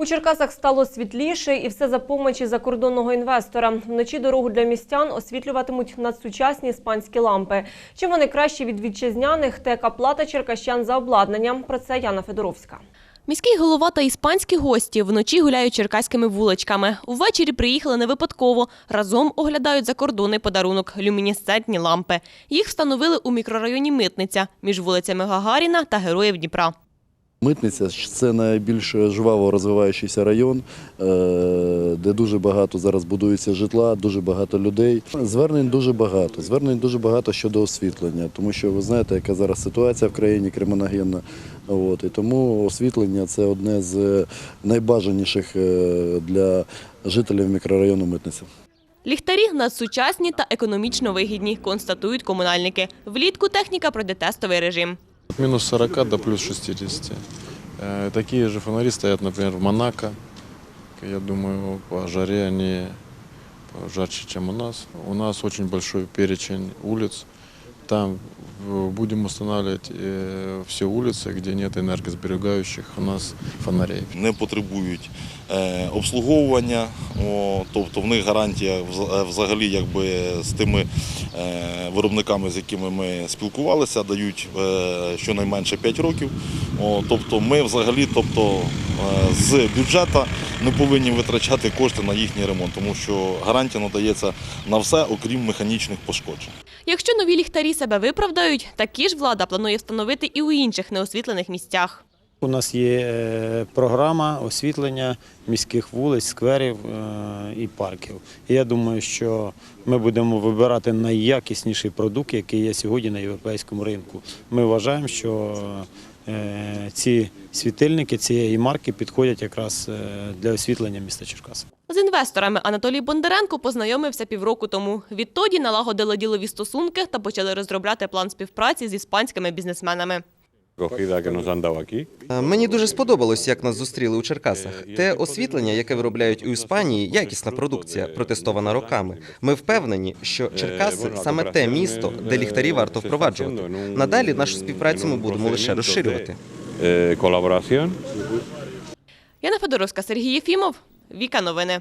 У Черкасах стало світліше і все за помочі закордонного інвестора. Вночі дорогу для містян освітлюватимуть надсучасні іспанські лампи. Чим вони кращі від вітчизняних, та яка плата черкащан за обладнання? Про це Яна Федоровська. Міський голова та іспанські гості вночі гуляють черкаськими вуличками. Увечері приїхали не випадково. Разом оглядають закордонний подарунок – люмінесцентні лампи. Їх встановили у мікрорайоні Митниця між вулицями Гагаріна та Героїв Дніпра. Митниця це найбільш жваво розвиваючийся район, е, де дуже багато зараз будується житла, дуже багато людей. Звернень дуже багато. Звернень дуже багато щодо освітлення, тому що ви знаєте, яка зараз ситуація в країні криміногенна. От, і тому освітлення це одне з найбажаніших е, для жителів мікрорайону Митниця. Ліхтарі надсучасні та економічно вигідні, констатують комунальники. Влітку техніка пройде тестовий режим. От минус 40 до плюс 60. Э, Такие же фонари стоят, например, в Монако. Я думаю, по жаре они жарче, чем у нас. У нас очень большой перечень улиц. Там э, будем устанавливать э, все улицы, где нет энергосберегающих у нас фонарей. не потребують е, обслуговування, о, тобто в них гарантія е, взагалі якби з тими е, виробниками, з якими ми спілкувалися, дають е, щонайменше 5 років. О, тобто ми взагалі тобто, з бюджету не повинні витрачати кошти на їхній ремонт, тому що гарантія надається на все, окрім механічних пошкоджень. Якщо нові ліхтарі себе виправдають, такі ж влада планує встановити і у інших неосвітлених місцях. У нас є е, програма освітлення міських вулиць, скверів е, і парків. Я думаю, що ми будемо вибирати найякісніший продукт, який є сьогодні на європейському ринку. Ми вважаємо, що е, ці світильники цієї марки підходять якраз для освітлення міста Черкаси. З інвесторами Анатолій Бондаренко познайомився півроку тому. Відтоді налагодили ділові стосунки та почали розробляти план співпраці з іспанськими бізнесменами. Acogida que nos han dado aquí. Е, Мені дуже сподобалось, як нас зустріли у Черкасах. Те освітлення, яке виробляють у Іспанії, якісна продукція, протестована роками. Ми впевнені, що Черкаси саме те місто, де ліхтарі варто впроваджувати. Надалі нашу співпрацю ми будемо лише розширювати. Colaboración Яна Федоровська, Сергій Єфімов, Віка Новини.